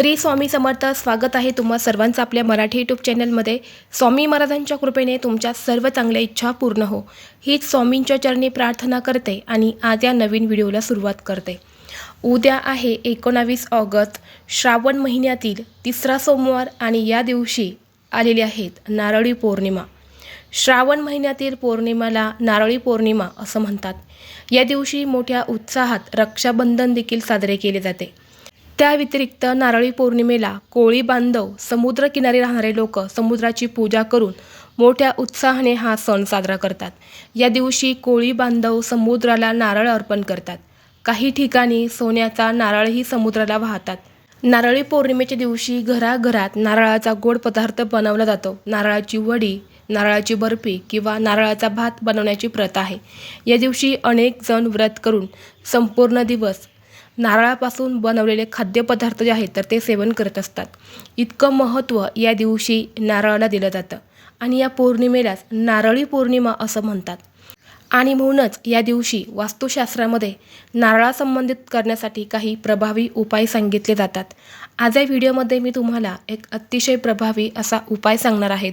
श्री स्वामी समर्थ स्वागत आहे तुम्हा सर्वांचं आपल्या मराठी यूट्यूब चॅनलमध्ये स्वामी महाराजांच्या कृपेने तुमच्या सर्व चांगल्या इच्छा पूर्ण हो. हीच स्वामींच्या चरणी प्रार्थना करते आणि आज या नवीन व्हिडिओला सुरुवात करते. उद्या आहे एकोणावीस ऑगस्ट श्रावण महिन्यातील तिसरा सोमवार आणि या दिवशी आलेली आहेत नारळी पौर्णिमा. श्रावण महिन्यातील पौर्णिमाला नारळी पौर्णिमा असं म्हणतात. या दिवशी मोठ्या उत्साहात रक्षाबंधन देखील साजरे केले जाते. त्या व्यतिरिक्त नारळी पौर्णिमेला कोळी बांधव समुद्रकिनारी राहणारे लोक समुद्राची पूजा करून मोठ्या उत्साहाने हा सण साजरा करतात. या दिवशी कोळी बांधव समुद्राला नारळ अर्पण करतात. काही ठिकाणी सोन्याचा नारळही समुद्राला वाहतात. नारळी पौर्णिमेच्या दिवशी घराघरात नारळाचा गोड पदार्थ बनवला जातो. नारळाची वडी नारळाची बर्फी किंवा नारळाचा भात बनवण्याची प्रथा आहे. या दिवशी अनेक जण व्रत करून संपूर्ण दिवस नारळापासून बनवलेले खाद्यपदार्थ जे आहेत तर ते सेवन करत असतात. इतकं महत्त्व या दिवशी नारळाला दिलं जातं. आणि या पौर्णिमेलाच नारळी पौर्णिमा असं म्हणतात. आणि म्हणूनच या दिवशी वास्तुशास्त्रामध्ये नारळासंबंधित करण्यासाठी काही प्रभावी उपाय सांगितले जातात. आज या व्हिडिओमध्ये मी तुम्हाला एक अतिशय प्रभावी असा उपाय सांगणार आहेत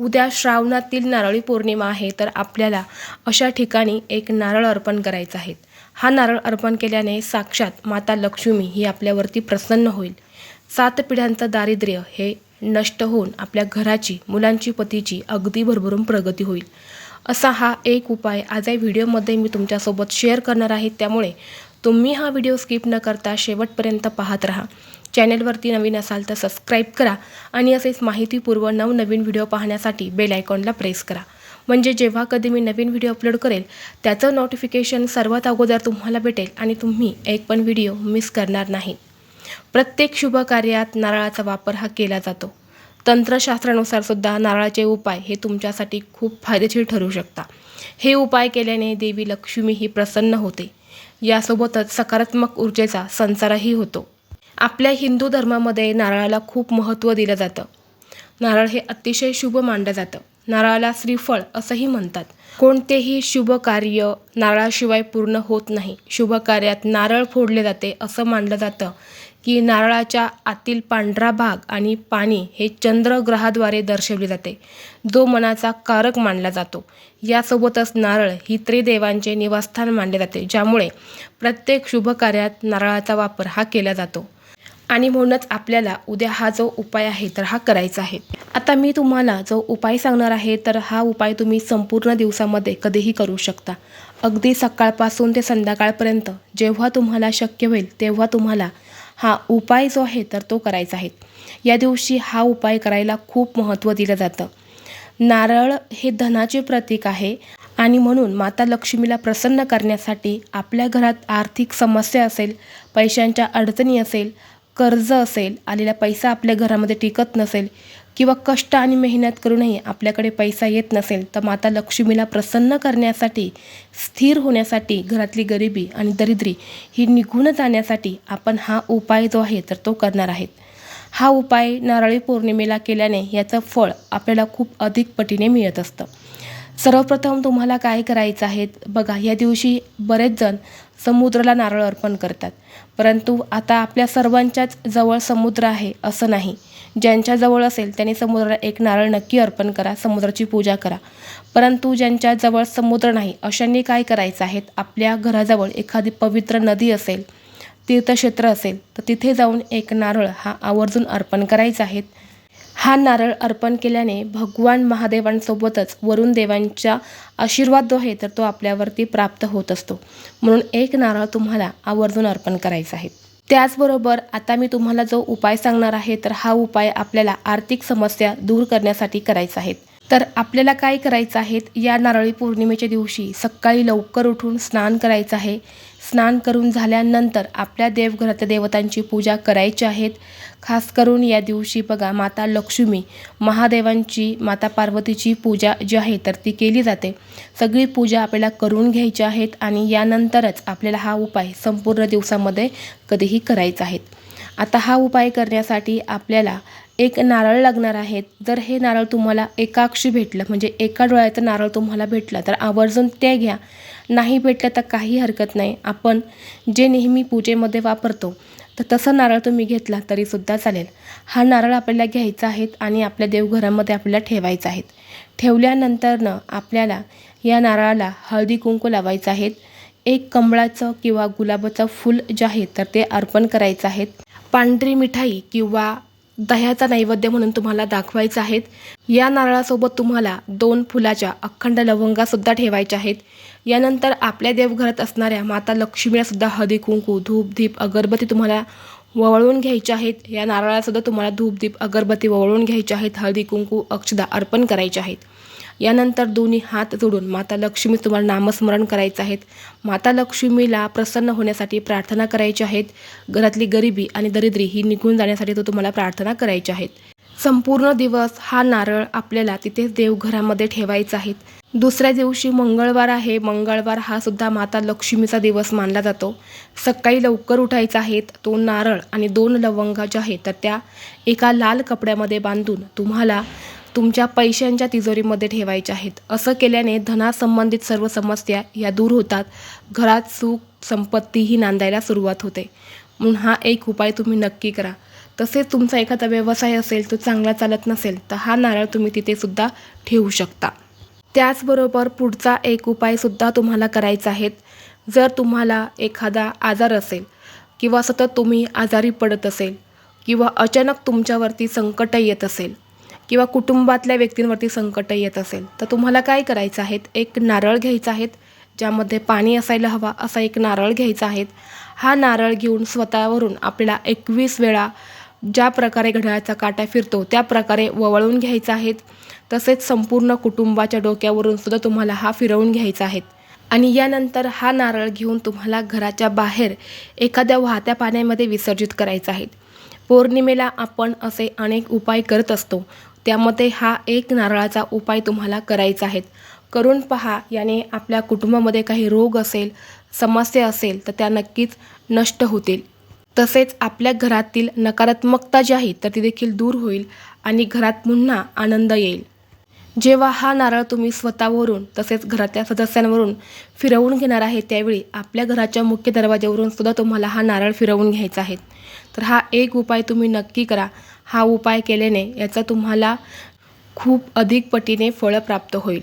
उद्या श्रावणातील नारळी पौर्णिमा आहे तर आपल्याला अशा ठिकाणी एक नारळ अर्पण करायचं आहे. हा नारळ अर्पण केल्याने साक्षात माता लक्ष्मी ही आपल्यावरती प्रसन्न होईल. सात पिढ्यांचं दारिद्र्य हे नष्ट होऊन आपल्या घराची मुलांची पतीची अगदी भरभरून प्रगती होईल. असा हा एक उपाय आज या व्हिडिओमध्ये मी तुमच्यासोबत शेअर करणार आहे. त्यामुळे तुम्ही हा व्हिडिओ स्किप न करता शेवटपर्यंत पाहत राहा. चॅनेलवरती नवीन असाल तर सबस्क्राईब करा आणि असेच माहितीपूर्व नवनवीन व्हिडिओ पाहण्यासाठी बेल आयकॉनला प्रेस करा. म्हणजे जेव्हा कधी मी नवीन व्हिडिओ अपलोड करेल त्याचं नोटिफिकेशन सर्वात अगोदर तुम्हाला भेटेल आणि तुम्ही एक पण व्हिडिओ मिस करणार नाही. प्रत्येक शुभ कार्यात नारळाचा वापर हा केला जातो. तंत्रशास्त्रानुसार सुद्धा नारळाचे उपाय हे तुमच्यासाठी खूप फायदेशीर ठरू शकता. हे उपाय केल्याने देवी लक्ष्मी ही प्रसन्न होते. यासोबतच सकारात्मक ऊर्जेचा संचारही होतो. आपल्या हिंदू धर्मामध्ये नारळाला खूप महत्त्व दिलं जातं. नारळ हे अतिशय शुभ मानलं जातं. नारळाला श्रीफळ असंही म्हणतात. कोणतेही शुभ कार्य नारळाशिवाय पूर्ण होत नाही. शुभ कार्यात नारळ फोडले जाते असं मानलं जातं की नारळाच्या आतील पांढरा भाग आणि पाणी हे चंद्रग्रहाद्वारे दर्शवले जाते. जो मनाचा कारक मानला जातो. यासोबतच नारळ ही त्रिदेवांचे निवासस्थान मानले जाते ज्यामुळे प्रत्येक शुभ कार्यात नारळाचा वापर हा केला जातो. आणि म्हणूनच आपल्याला उद्या हा जो उपाय आहे तर हा करायचा आहे. आता मी तुम्हाला जो उपाय सांगणार आहे तर हा उपाय तुम्ही संपूर्ण दिवसामध्ये कधीही करू शकता. अगदी सकाळपासून ते संध्याकाळपर्यंत जेव्हा तुम्हाला शक्य होईल तेव्हा तुम्हाला हा उपाय जो आहे तर तो करायचा आहे. या दिवशी हा उपाय करायला खूप महत्त्व दिलं जातं. नारळ हे धनाचे प्रतीक आहे आणि म्हणून माता लक्ष्मीला प्रसन्न करण्यासाठी आपल्या घरात आर्थिक समस्या असेल पैशांच्या अडचणी असेल कर्ज असेल आलेला पैसा आपल्या घरामध्ये टिकत नसेल किंवा कष्ट आणि मेहनत करूनही आपल्याकडे पैसा येत नसेल तर माता लक्ष्मीला प्रसन्न करण्यासाठी स्थिर होण्यासाठी घरातली गरिबी आणि दरिद्री ही निघून जाण्यासाठी आपण हा उपाय जो आहे तर तो करणार आहेत. हा उपाय नारळी पौर्णिमेला केल्याने याचं फळ आपल्याला खूप अधिक पटीने मिळत असतं. सर्वप्रथम तुम्हाला काय करायचं आहे? बघा या दिवशी बरेच जण समुद्राला नारळ अर्पण करतात. परंतु आता आपल्या सर्वांच्याच जवळ समुद्र आहे असं नाही. ज्यांच्याजवळ असेल त्यांनी समुद्राला एक नारळ नक्की अर्पण करा समुद्राची पूजा करा. परंतु ज्यांच्याजवळ समुद्र नाही अशांनी काय करायचं आहे? आपल्या घराजवळ एखादी पवित्र नदी असेल तीर्थक्षेत्र असेल तर तिथे जाऊन एक नारळ हा आवर्जून अर्पण करायचा आहे. हा नारळ अर्पण केल्याने भगवान महादेवांसोबतच वरुण देवांच्या आशीर्वाद जो आहे तर तो आपल्यावरती प्राप्त होत असतो. म्हणून एक नारळ तुम्हाला आवर्जून अर्पण करायचा आहे. त्याचबरोबर आता मी तुम्हाला जो उपाय सांगणार आहे तर हा उपाय आपल्याला आर्थिक समस्या दूर करण्यासाठी करायचा आहे. तर आपल्याला काय करायचं आहे या नारळी पौर्णिमेच्या दिवशी सकाळी लवकर उठून स्नान करायचं आहे. स्नान करून झाल्यानंतर आपल्या देवघरात देवतांची पूजा करायची आहेत. खास करून या दिवशी बघा माता लक्ष्मी महादेवांची माता पार्वतीची पूजा जी आहे तर ती केली जाते. सगळी पूजा आपल्याला करून घ्यायची आहेत आणि यानंतरच आपल्याला हा उपाय संपूर्ण दिवसामध्ये कधीही करायचा आहे. आता हा उपाय करण्यासाठी आपल्याला एक नारळ लागणार आहेत जर हे नारळ तुम्हाला एकाक्षी भेटलं म्हणजे एका डोळ्याचं नारळ तुम्हाला भेटलं तर आवर्जून ते घ्या. नाही भेटलं तर काही हरकत नाही. आपण जे नेहमी पूजेमध्ये वापरतो तर तसं नारळ तुम्ही घेतला तरीसुद्धा चालेल. हा नारळ आपल्याला घ्यायचा आहे आणि आपल्या देवघरामध्ये आपल्याला ठेवायचा आहे. ठेवल्यानंतरनं आपल्याला या नारळाला हळदी कुंकू लावायचं आहेत एक कमळाचं किंवा गुलाबाचं फूल जे आहे तर ते अर्पण करायचं आहे. पांढरी मिठाई किंवा दह्याचा नैवेद्य म्हणून तुम्हाला दाखवायचा आहेत. या नारळासोबत तुम्हाला दोन फुलाच्या अखंड लवंगासुद्धा ठेवायच्या आहेत. यानंतर आपल्या देवघरात असणाऱ्या माता लक्ष्मीलासुद्धा हदी कुंकू धूप दीप अगरबत्ती तुम्हाला वळवून घ्यायच्या आहेत. या नारळासुद्धा तुम्हाला धूप दीप अगरबत्ती वळवून घ्यायच्या आहेत. हळदी कुंकू अक्षदा अर्पण करायचे आहेत. यानंतर दोन्ही हात जोडून माता लक्ष्मी तुम्हाला नामस्मरण करायचं आहेत. माता लक्ष्मीला प्रसन्न होण्यासाठी प्रार्थना करायची आहेत. घरातली गरिबी आणि दरिद्री ही निघून जाण्यासाठी तो तुम्हाला प्रार्थना करायची आहेत. संपूर्ण दिवस हा नारळ आपल्याला तिथेच देवघरामध्ये ठेवायचा आहे. दुसऱ्या दिवशी मंगळवार आहे. मंगळवार हा सुद्धा माता लक्ष्मीचा दिवस मानला जातो. सकाळी लवकर उठायचा आहे. तो नारळ आणि दोन लवंगा ज्या आहेत तर त्या एका लाल कपड्यामध्ये बांधून तुम्हाला तुमच्या पैशांच्या तिजोरीमध्ये ठेवायच्या आहेत. असं केल्याने धनासंबंधित सर्व समस्या या दूर होतात. घरात सुख संपत्तीही नांदायला सुरुवात होते. म्हणून हा एक उपाय तुम्ही नक्की करा. तसेच तुमचा एखादा व्यवसाय असेल तो चांगला चालत नसेल तर हा नारळ तुम्ही तिथेसुद्धा ठेवू शकता. त्याचबरोबर पुढचा एक उपायसुद्धा तुम्हाला करायचा आहे. जर तुम्हाला एखादा आजार असेल किंवा सतत तुम्ही आजारी पडत असेल किंवा अचानक तुमच्यावरती संकट येत असेल किंवा कुटुंबातल्या व्यक्तींवरती संकट येत असेल तर तुम्हाला काय करायचं आहेत एक नारळ घ्यायचा आहेत ज्यामध्ये पाणी असायला हवा असा एक नारळ घ्यायचा आहेत हा नारळ घेऊन स्वतःवरून आपल्याला एकवीस वेळा ज्या प्रकारे घड्याळाचा काटा फिरतो त्या प्रकारे वळवून घ्यायचा आहेत तसेच संपूर्ण कुटुंबाच्या डोक्यावरून सुद्धा तुम्हाला हा फिरवून घ्यायचा आहेत आणि यानंतर हा नारळ घेऊन तुम्हाला घराच्या बाहेर एखाद्या वाहत्या पाण्यामध्ये विसर्जित करायचा आहे. पौर्णिमेला आपण असे अनेक उपाय करत असतो. त्यामध्ये हा एक नारळाचा उपाय तुम्हाला करायचा आहे. करून पहा याने आपल्या कुटुंबामध्ये काही रोग असेल समस्या असेल तर त्या नक्कीच नष्ट होतील. तसेच आपल्या घरातील नकारात्मकता जी आहे तर ती देखील दूर होईल आणि घरात पुन्हा आनंद येईल. जेव्हा हा नारळ तुम्ही स्वतःवरून तसेच घरातल्या सदस्यांवरून फिरवून घेणार आहे त्यावेळी आपल्या घराच्या मुख्य दरवाज्यावरून सुद्धा तुम्हाला हा नारळ फिरवून घ्यायचा आहे. तर हा एक उपाय तुम्ही नक्की करा. हा उपाय केल्याने याचा तुम्हाला खूप अधिक पटीने फळं प्राप्त होईल.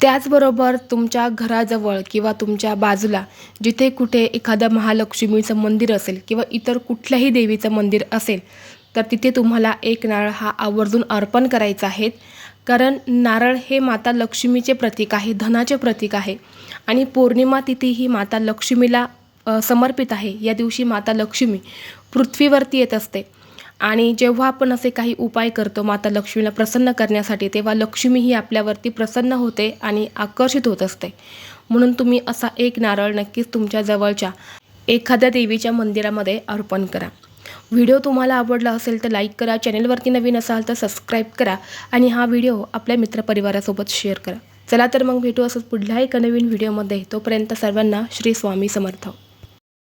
त्याचबरोबर तुमच्या घराजवळ किंवा तुमच्या बाजूला जिथे कुठे एखादं महालक्ष्मीचं मंदिर असेल किंवा इतर कुठल्याही देवीचं मंदिर असेल तर तिथे तुम्हाला एक नारळ हा आवर्जून अर्पण करायचा आहे. कारण नारळ हे माता लक्ष्मीचे प्रतीक आहे धनाचे प्रतीक आहे. आणि पौर्णिमा तिथी ही माता लक्ष्मीला समर्पित आहे. या दिवशी माता लक्ष्मी पृथ्वीवरती येत असते. आणि जेव्हा आपण असे काही उपाय करतो माता लक्ष्मीला प्रसन्न करण्यासाठी तेव्हा लक्ष्मी ही आपल्यावरती प्रसन्न होते आणि आकर्षित होत असते. म्हणून तुम्ही असा एक नारळ नक्कीच तुमच्या जवळच्या एखाद्या देवीच्या मंदिरामध्ये अर्पण करा. व्हिडिओ तुम्हाला आवडला असेल तर लाईक करा चॅनलवरती नवीन असाल तर सबस्क्राईब करा आणि हा व्हिडिओ आपल्या मित्रपरिवारासोबत शेअर करा. चला तर मग भेटू असंच पुढल्या एका नवीन व्हिडिओमध्ये. तोपर्यंत सर्वांना श्री स्वामी समर्थ.